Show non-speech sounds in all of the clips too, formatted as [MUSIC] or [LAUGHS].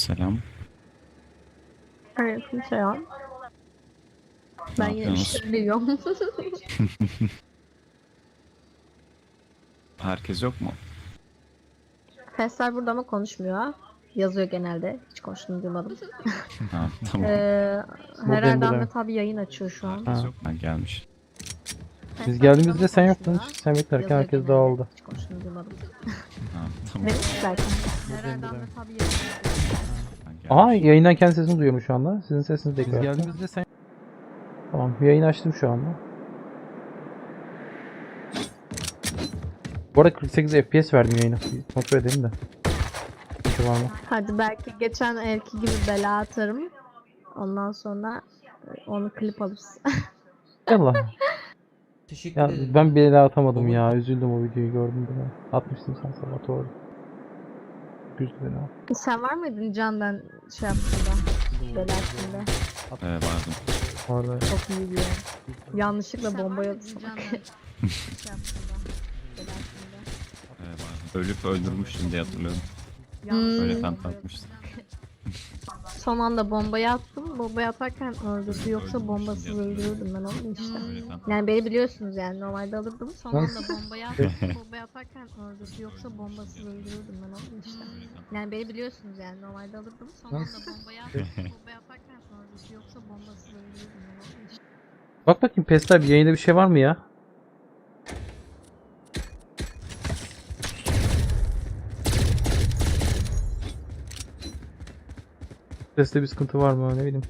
Selam. Aleyküm selam. Ben Ne yine işlebiliyorum. [LAUGHS] Herkes yok mu? Fesler burada ama konuşmuyor. Yazıyor genelde. Hiç konuştuğunu duymadım. [LAUGHS] Ha, tamam. [LAUGHS] Ee, herhalde. Ahmet abi yayın açıyor şu an. Herkes Ha. yok. Ha, gelmiş. Biz geldiğimizde sen ama yoktun. konuşmuyor. Sen beklerken Yazıyor herkes genelde. dağıldı. Hiç konuştuğunu duymadım. Tamam. Herhalde. Ahmet abi gelmiş. Aha yayından kendi sesini duyuyorum şu anda. Sizin sesiniz de Biz geldiğimizde sen Tamam yayın açtım şu anda. Bu arada 48 FPS verdim yayına. Bir kontrol edelim de. Sıkıntı var mı? Hadi belki geçen elki gibi bela atarım. Ondan sonra e, onu klip alırız. Yallah. [LAUGHS] teşekkür Ya ederim. ben bile daha atamadım Olur. ya. Üzüldüm o videoyu gördüm de. Atmıştım sen sabah doğru. Üzdü beni o. Sen var mıydın Can'dan şey yaptığında? Bela attığında? Ee, vardım. Orada Çok iyi bir yer. Yanlışlıkla bomba yok. [LAUGHS] Ee, vardım. Ölüp öldürmüştüm diye hatırlıyorum. Hmm. Öyle penta atmıştım. Son anda bombayı attım. Bombayı atarken öldürdü. Yoksa bombasız öldürürdüm ben onu işte. Penta. Yani beni biliyorsunuz yani normalde alırdım. Son anda [LAUGHS] Nasıl? bombayı attım. bombayı atarken öldürdü. Yoksa bombasız öldürürdüm ben onu işte. Yani beni biliyorsunuz yani normalde alırdım. Son anda Nasıl? [LAUGHS] bombayı attım. bombayı atarken öldürdü. Yoksa bombasız öldürürdüm ben onu işte. Bak bakayım Pesler bir yayında bir şey var mı ya? Seste bir sıkıntı var mı ne bileyim.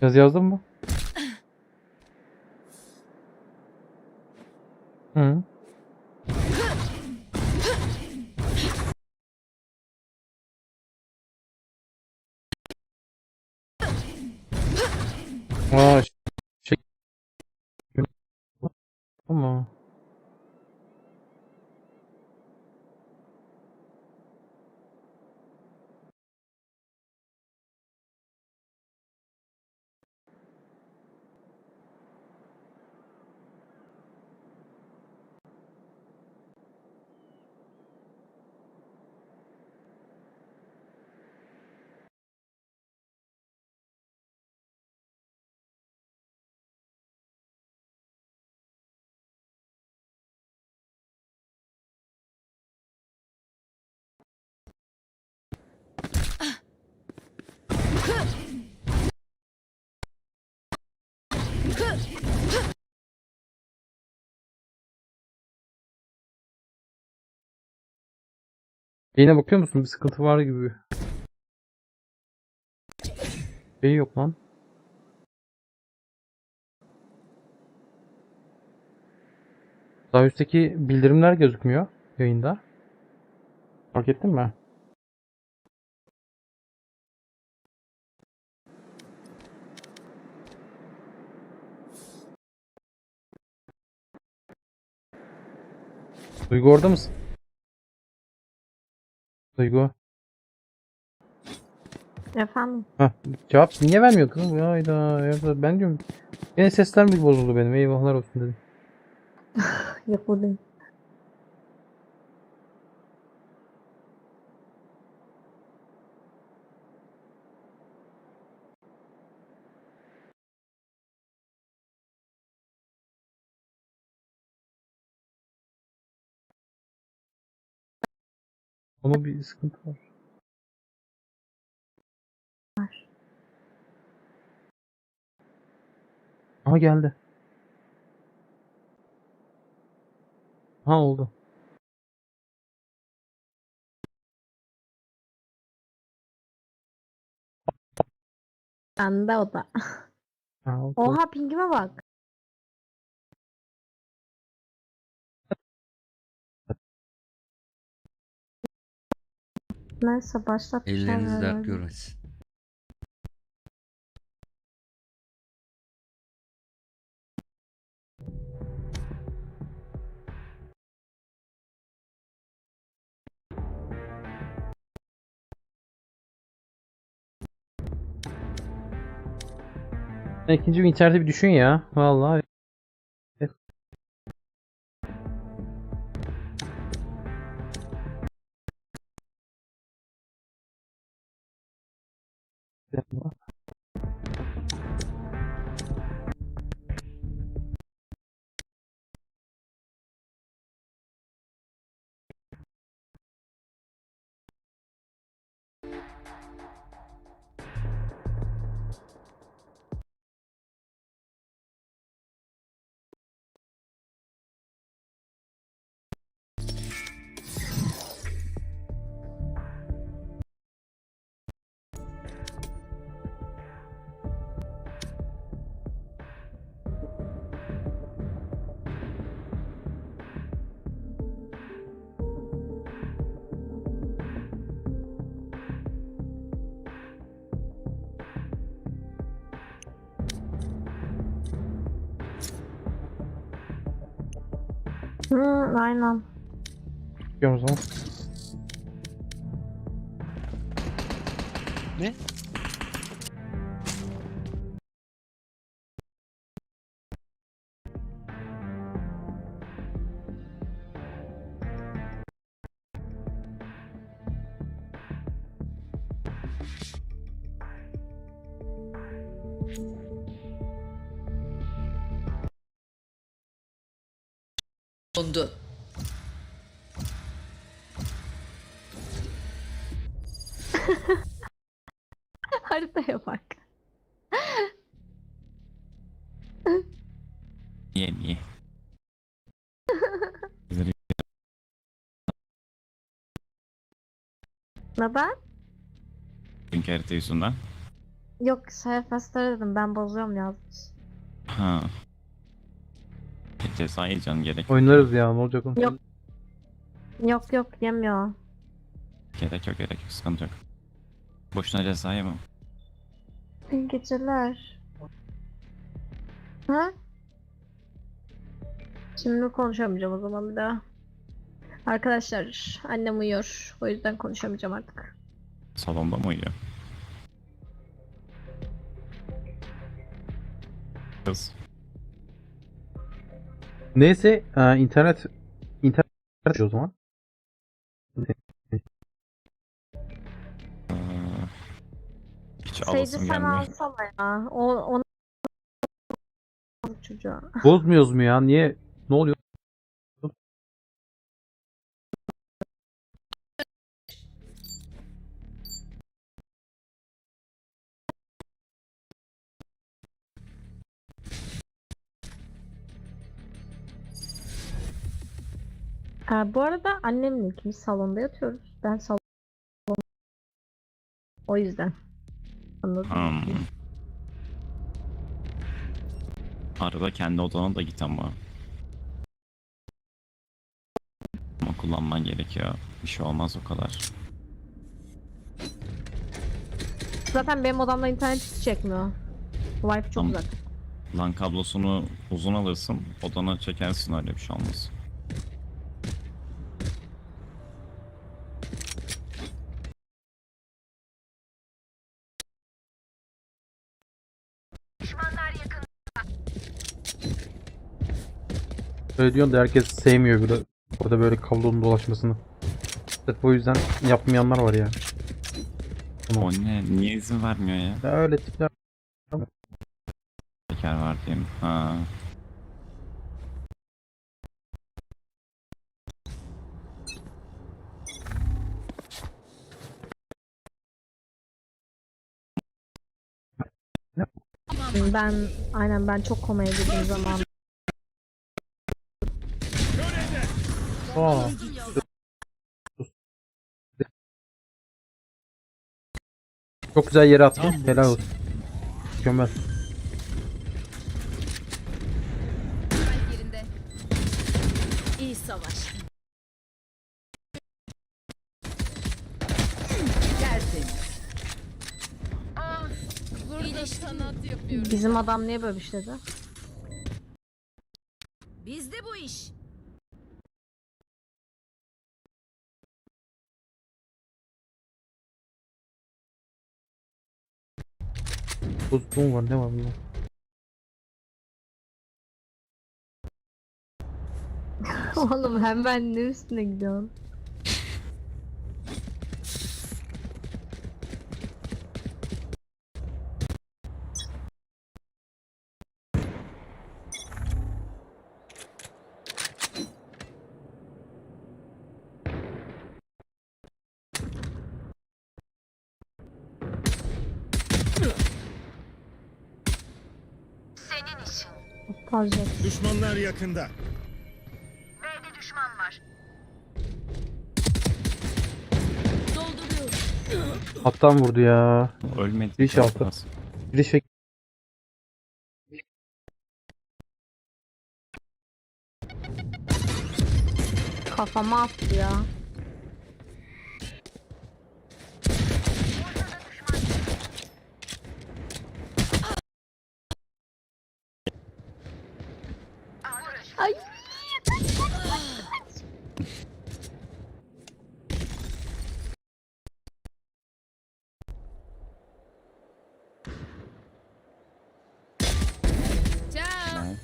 Yaz yazdın mı? [CLEARS THROAT] Hı. Aa, ş- şey. Ama. Yine bakıyor musun? Bir sıkıntı var gibi. Şey yok lan. Daha üstteki bildirimler gözükmüyor yayında. Fark ettin mi? Duygu orada mısın? Duygu. Efendim? Hah, cevap niye vermiyor kızım? Hayda, ya ben diyorum. Yine sesler mi bozuldu benim? Eyvahlar olsun dedim. [LAUGHS] Yok. Ama bir sıkıntı var. Var. Aha geldi. Ha oldu. Bende o da. Ha, oldu. Oha pingime bak. Neyse başlat. bir Elleriniz ver, dert görmesin. İkinci bir internete bir düşün ya. Vallahi. Hı, aynen. Çıkıyorum o zaman. Ne? Dondu. Haritaya bak. Niye niye? Neden? çünkü harita yüzünden. Yok Sayfastları dedim ben bozuyorum yazmış. Ha. Ceza yiyeceksin gerek. Oynarız ya ne olacak oğlum? Yok. Yok yok yemiyor. Gerek yok gerek yok sıkıntı yok. Boşuna ceza yemem. İyi geceler. Ha? Şimdi konuşamayacağım o zaman bir daha. Arkadaşlar annem uyuyor. O yüzden konuşamayacağım artık. Salonda mı uyuyor? Kız. Neyse e, internet internet o zaman. Hiç Seydi alasım sen gelmiyor. alsana ya. O, onu çocuğa. Bozmuyoruz mu ya? Niye? Ne oluyor? Ha, bu arada annemle ikimiz salonda yatıyoruz. Ben salon o yüzden. Anladın mı? Hmm. Arada kendi odana da git ama. Ama kullanman gerekiyor. Bir şey olmaz o kadar. Zaten benim odamda internet hiç çekmiyor. Wi-Fi çok Tamam. uzak. LAN kablosunu uzun alırsın. Odana çekersin öyle bir şey olmaz. Öyle diyorsun da herkes sevmiyor böyle. Orada böyle kablonun dolaşmasını. Sırf o yüzden yapmayanlar var ya. O ne? Niye izin vermiyor ya? ya öyle tipler. Teker var diyeyim. Ha. Ben aynen ben çok komaya girdiğim zaman Çok güzel yere attı. Tam Helal olsun. Mükemmel. İyi savaş. Tertemiz. Burada sanat yapıyoruz. bizim adam niye böyle bir şey dedi? Buzluğum var ne var bunda? [LAUGHS] Oğlum hem ben ne üstüne gidiyorsun? Aptalca. Düşmanlar yakında. Dolduruyorum. Alttan vurdu ya. Ölmedi. Giriş altı. Giriş ve Kafama attı ya. Ay. Ciao. Ne?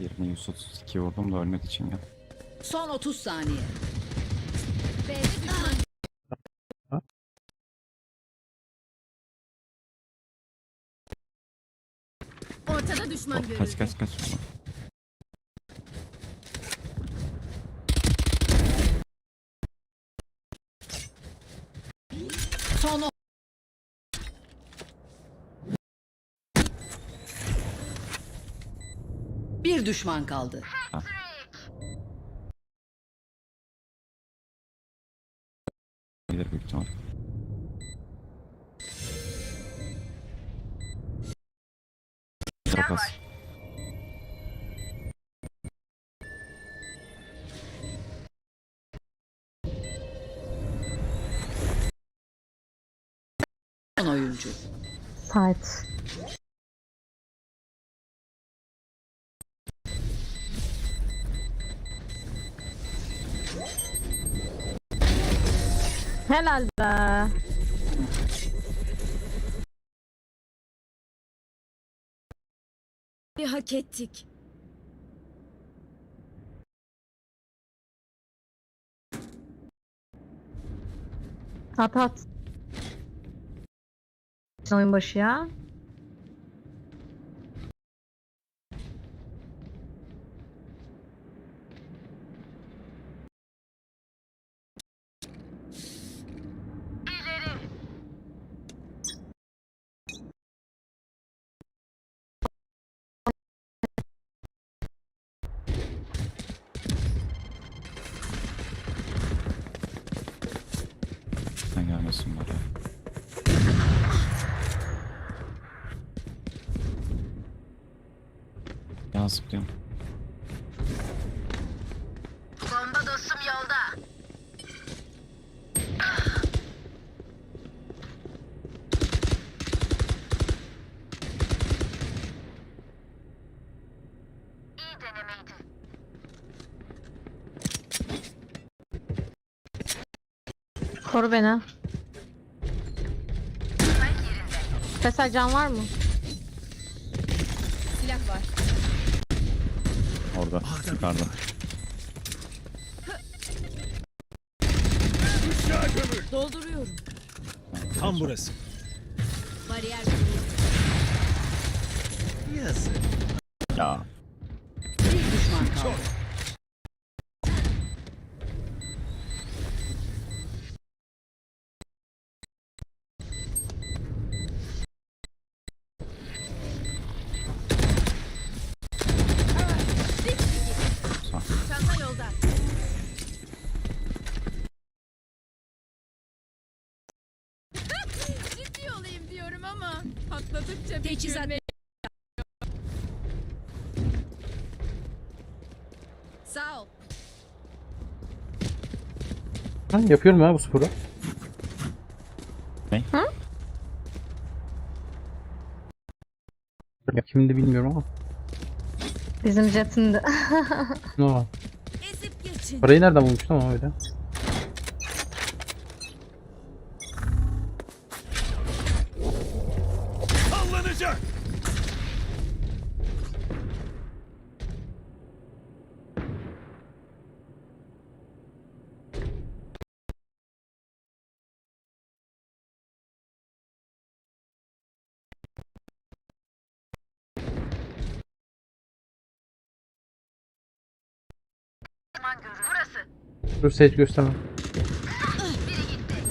Yirmi 132 vurdum da ölmek için ya. Son 30 saniye. B'de düşman. Düşman görüldü. Kaç kaç kaç. Son o- Bir düşman kaldı. Gelir büyük ihtimal. Son oyuncu. Sait. Helal be. Bir hak ettik. At at. Oyun başı ya. Sen gelmesin bari. Ya zıplıyorum. Bomba dostum yolda. Koru beni. Fesel can var mı? Silah var. Orada. Yukarıda. Dolduruyorum. Tam burası. Bariyer kuruldu. Yazık. Ya. Bir düşman kaldı. Teçhizat. Sağ ol. Ha, yapıyorum ya bu sporu. Ne? Hı? Kimdi bilmiyorum ama. Bizim jetin de. Ne var? Ezip geçin. Parayı nereden bulmuştum ama öyle. Dur Sage göstermem.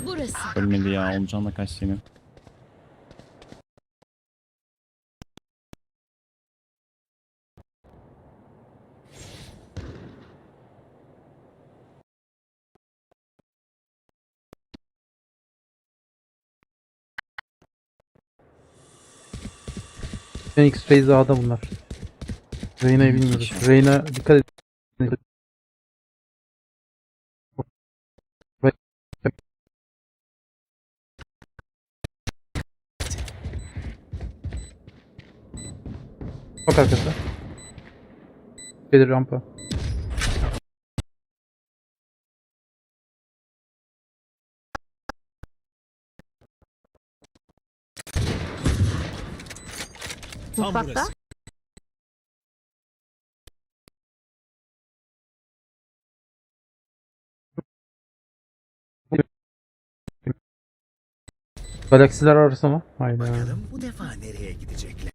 Burası. Ölmedi ya. Olcan da kaç senin. Phoenix Raze A'da bunlar. Reyna'yı bilmiyoruz. Reyna dikkat et. Bak arkası. Gelir rampa. Mutfakta. Galaksiler arası mı? Hayda. Bakalım bu defa nereye gidecekler?